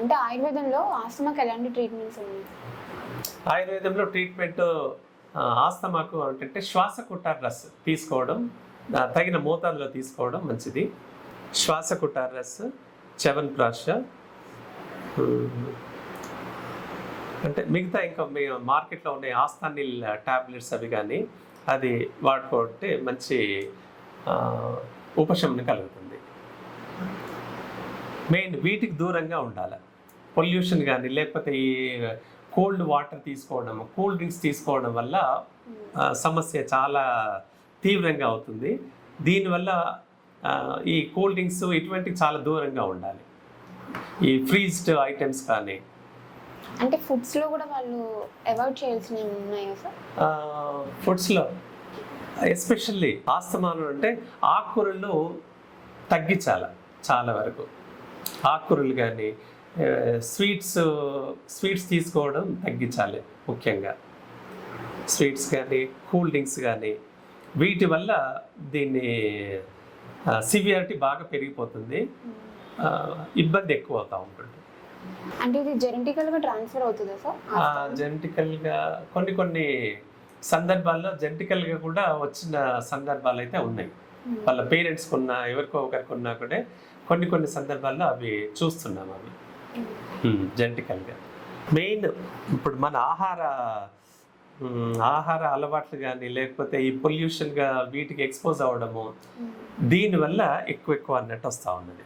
అంటే ఆయుర్వేదంలో ఆస్తమాకి ఎలాంటి ట్రీట్మెంట్స్ ఉన్నాయి? ఆయుర్వేదంలో ట్రీట్మెంట్ ఆస్తమాకు అంటే శ్వాసకుట్ట రస్ తీసుకోవడం తగిన మోతాదులో తీసుకోవడం మంచిది. శ్వాసకుట్ట రస్ చవన్ ప్రాష అంటే మిగతా ఇంకా మీ మార్కెట్లో ఉండే ఆస్థానిల్ టాబ్లెట్స్ అవి కానీ అది వాడుకుంటే మంచి ఉపశమనం కలుగుతుంది. మెయిన్ వీటికి దూరంగా ఉండాలి. పొల్యూషన్ కానీ లేకపోతే ఈ కోల్డ్ వాటర్ తీసుకోవడం కూల్ డ్రింక్స్ తీసుకోవడం వల్ల సమస్య చాలా తీవ్రంగా అవుతుంది. దీనివల్ల ఈ కూల్ డ్రింక్స్ ఇటువంటి చాలా దూరంగా ఉండాలి. ఈ ఫ్రీజ్డ్ ఐటమ్స్ కానీ. అంటే ఫుడ్స్లో కూడా వాళ్ళు అవాయిడ్ చేయాల్సినవి ఉన్నాయా సార్? ఫుడ్స్లో ఎస్పెషల్లీ ఆస్తమానం అంటే ఆకుకూరలు తగ్గించాలి చాలా వరకు. ఆకుకూరలు కానీ స్వీట్స్ స్వీట్స్ తీసుకోవడం తగ్గించాలి ముఖ్యంగా. స్వీట్స్ కానీ కూల్ డ్రింక్స్ కానీ వీటి వల్ల దీన్ని సివియారిటీ బాగా పెరిగిపోతుంది. ఇబ్బంది ఎక్కువ అవుతూ ఉంటుంది. అంటే ఇది జెనెటికల్గా ట్రాన్స్ఫర్ అవుతుందా సార్? జెనటికల్గా కొన్ని కొన్ని సందర్భాల్లో జెనటికల్గా కూడా వచ్చిన సందర్భాలు అయితే ఉన్నాయి. వాళ్ళ పేరెంట్స్ కొన్నా ఎవరికో ఒకరికి ఉన్నా కూడా కొన్ని కొన్ని సందర్భాల్లో అవి చూస్తున్నాం అవి. జెనటికల్గా. మెయిన్ ఇప్పుడు మన ఆహార మ్, ఆహార అలవాట్లు కానీ లేకపోతే ఈ పొల్యూషన్గా వీటికి ఎక్స్పోజ్ అవ్వడము దీనివల్ల ఎక్కువ ఎక్కువ అన్నట్టు వస్తూ ఉన్నది.